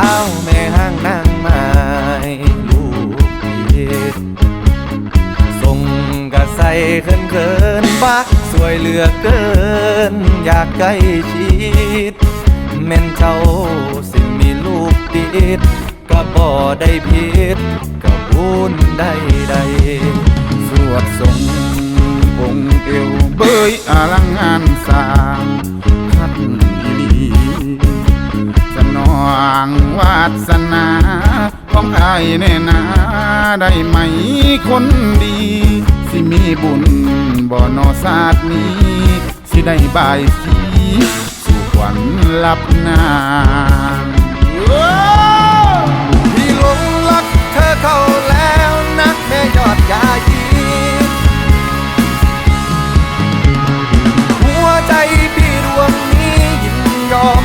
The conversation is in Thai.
สาวแม่ห้างนางไม้ลูกเดีส่งกระใสเขินเขินๆบักสวยเหลือเกิน อยากใกล้ชิดแม่นเจ้าสิมีลูกติดก็บ่ได้ผิดก็บุญได้ สนาของอายแน่นาได้ไหมคนดี สิมีบุญบ่อนอศาสตร์นี้ สิได้บายสีสู่ขวัญลับนางพี่หลงรักเธอเข้าแล้วนะแม่ยอดยายีหัวใจพี่ดวงนี้ยินยอม